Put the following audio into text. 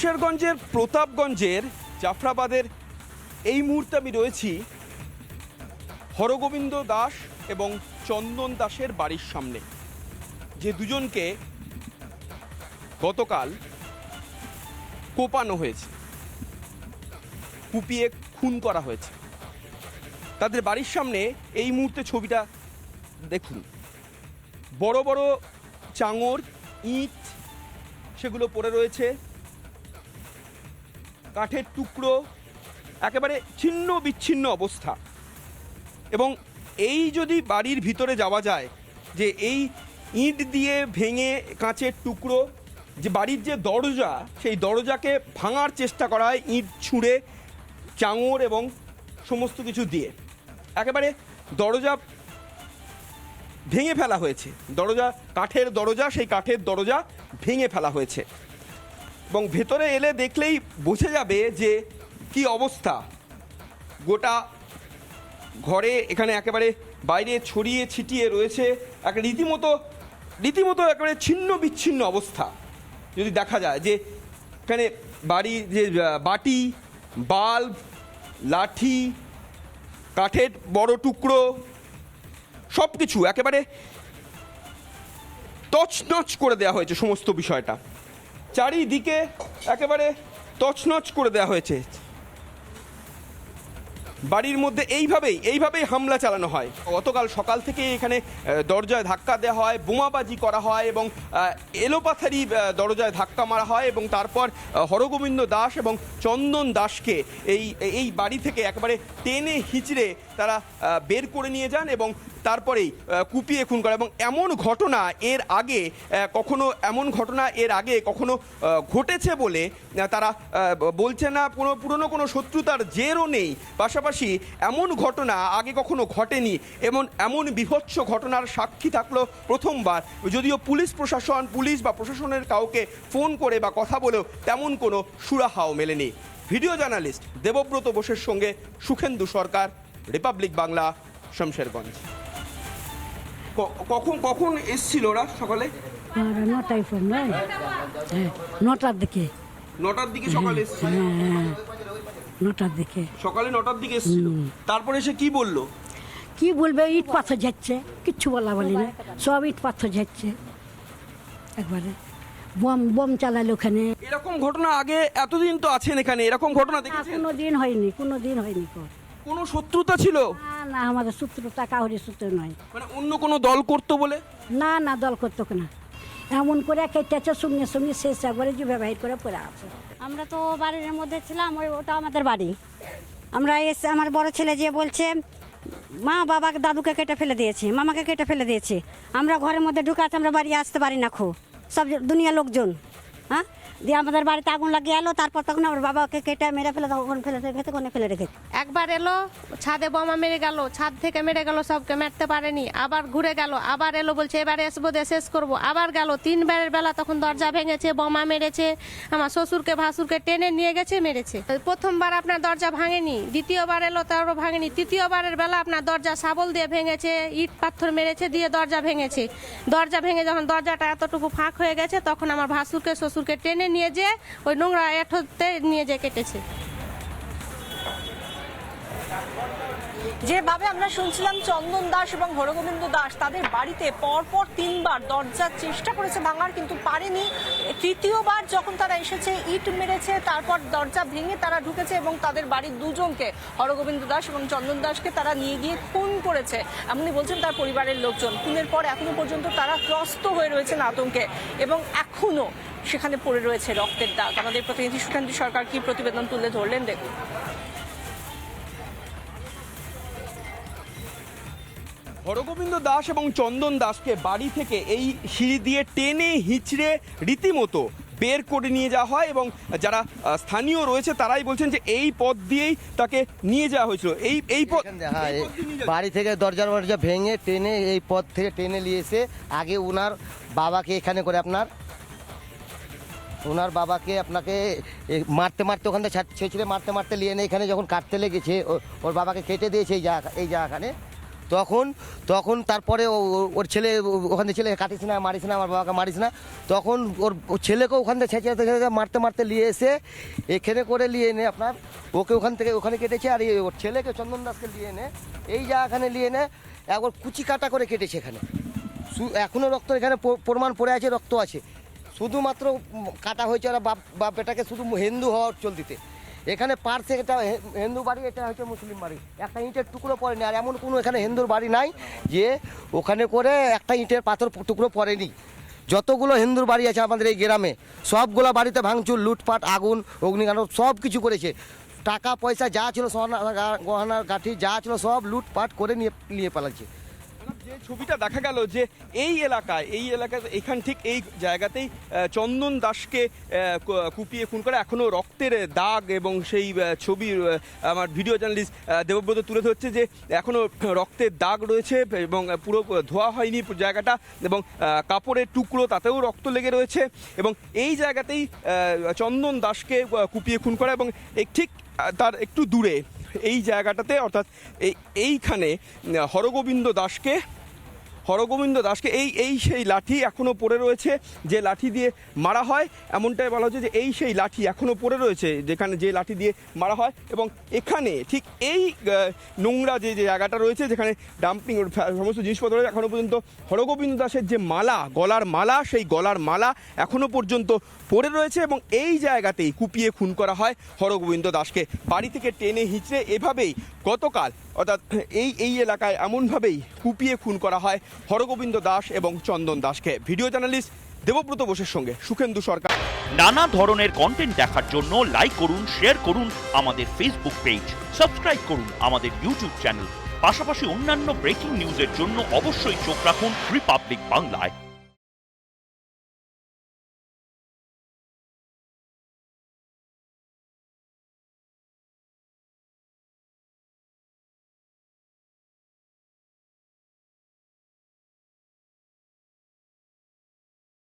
শেরগঞ্জের প্রতাপগঞ্জের জাফরাবাদের এই মুহূর্তে আমি রয়েছি হরগোবিন্দ দাস এবং চন্দন দাসের বাড়ির সামনে। যে দুজনকে গতকাল কোপানো হয়েছে, কুপিয়ে খুন করা হয়েছে। তাদের বাড়ির সামনে এই মুহূর্তে ছবিটা দেখুন। বড় বড় চাঙর ইট, সেগুলো পড়ে রয়েছে। কাঠের টুকরো, একেবারে ছিন্ন বিচ্ছিন্ন অবস্থা। এবং এই যদি বাড়ির ভিতরে যাওয়া যায়, যে এই ইট দিয়ে ভেঙে কাঁচের টুকরো, যে বাড়ির যে দরজা, সেই দরজাকে ভাঙার চেষ্টা করা হয় ইট ছুঁড়ে, চাঙর এবং সমস্ত কিছু দিয়ে। একেবারে দরজা ভেঙে ফেলা হয়েছে। দরজা, কাঠের দরজা, সেই কাঠের দরজা ভেঙে ফেলা হয়েছে। এবং ভেতরে এলে দেখলেই বোঝা যাবে যে কি অবস্থা। গোটা ঘরে এখানে একেবারে বাইরে ছড়িয়ে ছিটিয়ে রয়েছে এক রীতিমতো রীতিমতো একেবারে ছিন্ন বিচ্ছিন্ন অবস্থা। যদি দেখা যায় যে এখানে বাড়ি, যে বাটি, বাল্ব, লাঠি, কাঠের বড় টুকরো সব কিছু একেবারে তছনছ করে দেওয়া হয়েছে সমস্ত বিষয়টা। চারিদিকে একেবারে তছনছ করে দেওয়া হয়েছে। বাড়ির মধ্যে এইভাবেই এইভাবেই হামলা চালানো হয়। গতকাল সকাল থেকে এখানে দরজায় ধাক্কা দেওয়া হয়, বোমাবাজি করা হয় এবং এলোপাথারি দরজায় ধাক্কা মারা হয় এবং তারপর হরগোবিন্দ দাস এবং চন্দন দাসকে এই এই বাড়ি থেকে একেবারে টেনে হিচড়ে তারা বের করে নিয়ে যান এবং তারপরেই কুপিয়ে খুন করা। এবং এমন ঘটনা এর আগে কখনো এমন ঘটনা এর আগে কখনো ঘটেছে বলে তারা বলছে না। কোনো পুরনো কোনো শত্রুতার জেরও নেই। পাশাপাশি এমন ঘটনা আগে কখনো ঘটেনি এবং এমন বিভৎস ঘটনার সাক্ষী থাকল প্রথমবার। যদিও পুলিশ প্রশাসন, পুলিশ বা প্রশাসনের কাউকে ফোন করে বা কথা বলেও তেমন কোনো সুরাহাও মেলেনি। ভিডিও জার্নালিস্ট দেবব্রত বোসের সঙ্গে সুখেন্দু সরকার, রিপাবলিক বাংলা, শমশেরগঞ্জ। কখন কখন এসছিল ওরা সকালে? নটায় ফোন হ্যাঁ নটার দিকে। নটার দিকে সকালে এসছিল? হ্যাঁ হ্যাঁ নটার দিকে। সকালে নটার দিকে এসছিল? তারপরে এসে কি বলল? কি বলবে? ইট পাথর যাচ্ছে কিচ্ছু বলা বলি না। সব ইট পাথর যাচ্ছে একবারে বম বম চালালো ওখানে। এরকম ঘটনা আগে এতদিন তো আছেন এখানে। এরকম ঘটনা দেখেছেন? কোনো দিন হয়নি কোনো দিন হয়নি কোনো শত্রুতা ছিল? না আমাদের সূত্রটা কাহরি সূত্র নয়। মানে অন্য কোনো দল করতো বলে? না না দল করতো না। এমন করে কেটেছে সঙ্গে সঙ্গে শেষ একবারে যে ব্যবহার করে পড়ে আছে। আমরা তো বাড়ির মধ্যে ছিলাম ওই ওটা আমাদের বাড়ি। আমরা এসে আমার বড় ছেলে যে বলছে মা বাবাকে দাদুকে কেটে ফেলে দিয়েছে মামাকে কেটে ফেলে দিয়েছে। আমরা ঘরের মধ্যে ঢুকাতে আমরা বাড়ি আসতে পারি না খো। সব দুনিয়া লোকজন। হ্যাঁ? দিয়ে আমাদের বাড়িতে আগুন লাগিয়ে এলো, তারপর তখন আমার বাবাকে কেটে মেরে ফেলে তখন ফেলে রেখেছে কোনে ফেলে রেখেছে। একবার এলো, ছাদে বোমা মেরে গেল, ছাদ থেকে মেরে গেল, সবকে মারতে পারেনি, আবার ঘুরে গেল, আবার এলো, বলছে, এবারে আসব দিয়ে শেষ করব। আবার গেল, তিনবারের বেলা তখন দরজা ভেঙেছে, বোমা মেরেছে, আমার শ্বশুরকে, ভাসুরকে টেনে নিয়ে গেছে, মেরেছে। প্রথমবার আপনার দরজা ভাঙেনি, দ্বিতীয়বার এলো, তারও ভাঙেনি, তৃতীয়বারের বেলা আপনার দরজা শাবল দিয়ে ভেঙেছে, ইট, পাথর মেরেছে, দিয়ে দরজা ভেঙেছে। দরজা ভেঙে যখন দরজাটা এতটুকু ফাঁক হয়ে গেছে, তখন আমার ভাসুরকে শ্বশুরকে টেনে নিয়ে যে ওই নোংরা এঠোতে নিয়ে যে কেটেছে। যেভাবে আমরা শুনছিলাম চন্দন দাস এবং হরগোবিন্দ দাস, তাদের বাড়িতে পরপর তিনবার দরজার চেষ্টা করেছে ভাঙার, কিন্তু পারেনি। তৃতীয়বার যখন তারা এসেছে, ইট মেরেছে, তারপর দরজা ভেঙে তারা ঢুকেছে এবং তাদের বাড়ির দুজনকে, হরগোবিন্দ দাস এবং চন্দন দাসকে তারা নিয়ে গিয়ে খুন করেছে। এমনই বলছেন তার পরিবারের লোকজন। খুনের পর এখনও পর্যন্ত তারা ত্রস্ত হয়ে রয়েছেন আতঙ্কে এবং এখনও সেখানে পড়ে রয়েছে রক্তের দাগ। আমাদের প্রতিনিধি সুকান্তি সরকার কি প্রতিবেদন তুলে ধরলেন? দেখুন। হরগোবিন্দ দাস এবং চন্দন দাসকে বাড়ি থেকে এই সিঁড়ি দিয়ে টেনে হিচড়ে রীতিমতো বের করে নিয়ে যাওয়া হয় এবং যারা স্থানীয় রয়েছে তারাই বলছেন যে এই পথ দিয়েই তাকে নিয়ে যাওয়া হয়েছিল। এই এই পথ হ্যাঁ বাড়ি থেকে দরজা দরজা ভেঙে টেনে এই পথ থেকে টেনে নিয়ে এসে আগে ওনার বাবাকে এখানে করে আপনার ওনার বাবাকে আপনাকে মারতে মারতে ওখান থেকে ছেঁচড়ে মারতে মারতে নিয়ে এনে এখানে যখন কাটতে লেগেছে ওর বাবাকে কেটে দিয়েছে এই জায়গা এই জায়গাখানে। তখন তখন তারপরে ওর ছেলে ওখান থেকে ছেলে কাটিস না, মারিস না, আমার বাবাকে মারিস না। তখন ওর ছেলেকে ওখান থেকে ছেঁচে ছেঁচে মারতে মারতে নিয়ে এসে এখানে করে নিয়ে এনে আপনার, ওকে ওখান থেকে ওখানে কেটেছে আর ওর ছেলেকে চন্দন দাসকে নিয়ে এনে এই জায়গাখানে নিয়ে এনে একবার কুচি কাটা করে কেটেছে এখানে। এখনও রক্ত এখানে প্রমাণ পড়ে আছে, রক্ত আছে। শুধুমাত্র কাটা হয়েছে ওরা বাপ বাপ শুধু হিন্দু হওয়ার চলতিতে। এখানে পার্শ্বে এটা হিন্দু বাড়ি, এটা হচ্ছে মুসলিম বাড়ি। একটা ইঁটের টুকরো পড়েনি, আর এমন কোনো এখানে হিন্দুর বাড়ি নাই যে ওখানে করে একটা ইঁটের পাথর টুকরো পড়েনি। যতগুলো হিন্দুর বাড়ি আছে আমাদের এই গ্রামে, সবগুলো বাড়িতে ভাঙচুর, লুটপাট, আগুন, অগ্নিকাণ্ড সব কিছু করেছে। টাকা, পয়সা যা ছিল গহনার গাঠি যা ছিল সব লুটপাট করে নিয়ে নিয়ে পালাচ্ছে। যে ছবিটা দেখা গেল যে এই এলাকায় এই এলাকায়, এখান ঠিক এই জায়গাতেই চন্দন দাসকে কুপিয়ে খুন করে এখনও রক্তের দাগ এবং সেই ছবি আমার ভিডিও জার্নালিস্ট দেবব্রত তুলে ধরছে যে এখনও রক্তের দাগ রয়েছে এবং পুরো ধোয়া হয়নি জায়গাটা এবং কাপড়ের টুকরো তাতেও রক্ত লেগে রয়েছে এবং এই জায়গাতেই চন্দন দাসকে কুপিয়ে খুন করা এবং ঠিক তার একটু দূরে, এই জায়গাটাতে অর্থাৎ এই এইখানে হরগোবিন্দ দাসকে হরগোবিন্দ দাসকে এই এই সেই লাঠি এখনও পড়ে রয়েছে, যে লাঠি দিয়ে মারা হয়, এমনটাই বলা হচ্ছে যে এই সেই লাঠি এখনও পড়ে রয়েছে, যেখানে যে লাঠি দিয়ে মারা হয়, এবং এখানে ঠিক এই নোংরা যে জায়গাটা রয়েছে, যেখানে ডাম্পিং সমস্ত জিনিসপত্র রয়েছে এখনও পর্যন্ত হরগোবিন্দ দাসের যে মালা, গলার মালা, সেই গলার মালা এখনও পর্যন্ত পড়ে রয়েছে, এবং এই জায়গাতেই কুপিয়ে খুন করা হয় হরগোবিন্দ দাসকে। বাড়ি থেকে টেনে হিঁচড়ে এভাবেই গতকাল, অর্থাৎ এই এই এলাকায় এমনভাবেই কুপিয়ে খুন করা হয় হরগোবিন্দ দাস এবং চন্দন দাসকে। ভিডিও জার্নালিস্ট দেবব্রত বোসের সঙ্গে সুখেন্দু সরকার। নানা ধরনের কন্টেন্ট দেখার জন্য লাইক করুন শেয়ার করুন আমাদের ফেসবুক পেজ সাবস্ক্রাইব করুন আমাদের ইউটিউব চ্যানেল পাশাপাশি অন্যান্য ব্রেকিং নিউজের জন্য অবশ্যই চোখ রাখুন রিপাবলিক বাংলায়